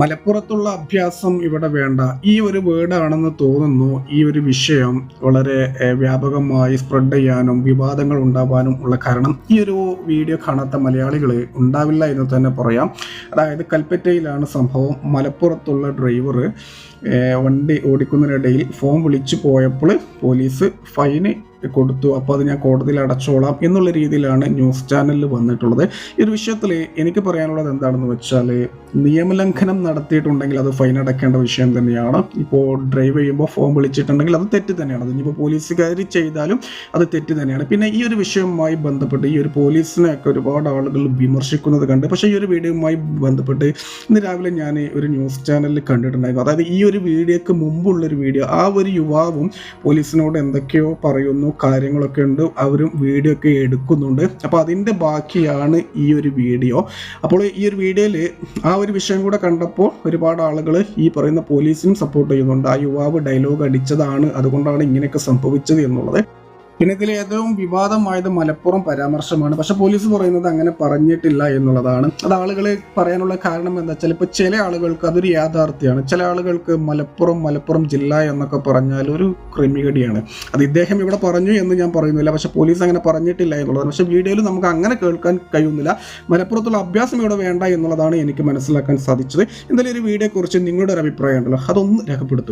മലപ്പുറത്തുള്ള അഭ്യാസം ഇവിടെ വേണ്ട. ഈ ഒരു വേർഡാണെന്ന് തോന്നുന്നു ഈ ഒരു വിഷയം വളരെ വ്യാപകമായി സ്പ്രെഡ് ചെയ്യാനും വിവാദങ്ങൾ ഉണ്ടാവാനും ഉള്ള കാരണം ഈ ഒരു വീഡിയോ കാണാത്ത മലയാളികൾ ഉണ്ടാവില്ല എന്ന് തന്നെ പറയാം. അതായത് കൽപ്പറ്റയിലാണ് സംഭവം. മലപ്പുറത്തുള്ള ഡ്രൈവർ വണ്ടി ഓടിക്കുന്നതിനിടയിൽ ഫോം വിളിച്ചു പോയപ്പോൾ പോലീസ് ഫൈന് കൊടുത്തു. അപ്പോൾ അത് ഞാൻ കോടതിയിൽ അടച്ചോളാം എന്നുള്ള രീതിയിലാണ് ന്യൂസ് ചാനലിൽ വന്നിട്ടുള്ളത്. ഈ ഒരു വിഷയത്തിൽ എനിക്ക് പറയാനുള്ളത് എന്താണെന്ന് വെച്ചാൽ നിയമലംഘനം നടത്തിയിട്ടുണ്ടെങ്കിൽ അത് ഫൈൻ അടയ്ക്കേണ്ട വിഷയം തന്നെയാണ്. ഇപ്പോൾ ഡ്രൈവ് ചെയ്യുമ്പോൾ ഫോൺ വിളിച്ചിട്ടുണ്ടെങ്കിൽ അത് തെറ്റ് തന്നെയാണ്. ഇനിയിപ്പോൾ പോലീസുകാർ ചെയ്താലും അത് തെറ്റ് തന്നെയാണ്. പിന്നെ ഈ ഒരു വിഷയവുമായി ബന്ധപ്പെട്ട് ഈ ഒരു പോലീസിനെയൊക്കെ ഒരുപാട് ആളുകൾ വിമർശിക്കുന്നത് കണ്ട് പക്ഷേ ഈ ഒരു വീഡിയോയുമായി ബന്ധപ്പെട്ട് ഇന്ന് രാവിലെ ഞാൻ ഒരു ന്യൂസ് ചാനലിൽ കണ്ടിട്ടുണ്ടായിരുന്നു. അതായത് ഈ ഒരു വീഡിയോക്ക് മുമ്പുള്ളൊരു വീഡിയോ ആ ഒരു യുവാവും പോലീസിനോട് എന്തൊക്കെയോ പറയുന്നു കാര്യങ്ങളൊക്കെ ഉണ്ട്. അവരും വീഡിയോ ഒക്കെ എടുക്കുന്നുണ്ട്. അപ്പോൾ അതിന്റെ ബാക്കിയാണ് ഈ ഒരു വീഡിയോ അപ്പോൾ ഈ ഒരു വീഡിയോയിൽ ആ ഒരു വിഷയം കൂടെ കണ്ടപ്പോൾ ഒരുപാട് ആളുകൾ ഈ പറയുന്ന പോലീസിനും സപ്പോർട്ട് ചെയ്യുന്നുണ്ട്. ആ യുവാവ് ഡയലോഗ് അടിച്ചതാണ്. അതുകൊണ്ടാണ് ഇങ്ങനെയൊക്കെ സംഭവിച്ചത് എന്നുള്ളത്. പിന്നെ ഇതിൽ ഏറ്റവും വിവാദമായത് മലപ്പുറം പരാമർശമാണ്. പക്ഷെ പോലീസ് പറയുന്നത് അങ്ങനെ പറഞ്ഞിട്ടില്ല എന്നുള്ളതാണ്. അത് ആളുകൾ പറയാനുള്ള കാരണം എന്താ വെച്ചാൽ ഇപ്പോൾ ചില ആളുകൾക്ക് അതൊരു യാഥാർത്ഥ്യമാണ് ചില ആളുകൾക്ക് മലപ്പുറം മലപ്പുറം ജില്ല എന്നൊക്കെ പറഞ്ഞാൽ ഒരു ക്രിമികടിയാണ്. അത് ഇദ്ദേഹം ഇവിടെ പറഞ്ഞു എന്ന് ഞാൻ പറയുന്നില്ല. പക്ഷെ പോലീസ് അങ്ങനെ പറഞ്ഞിട്ടില്ല എന്നുള്ളതാണ്. പക്ഷെ വീഡിയോയിൽ നമുക്ക് അങ്ങനെ കേൾക്കാൻ കഴിയുന്നില്ല. മലപ്പുറത്തുള്ള അഭ്യാസം ഇവിടെ വേണ്ട എന്നുള്ളതാണ് എനിക്ക് മനസ്സിലാക്കാൻ സാധിച്ചത്. എന്തായാലും ഒരു വീഡിയോയെക്കുറിച്ച് നിങ്ങളുടെ ഒരു അഭിപ്രായം ഉണ്ടല്ലോ. അതൊന്ന് രേഖപ്പെടുത്തുക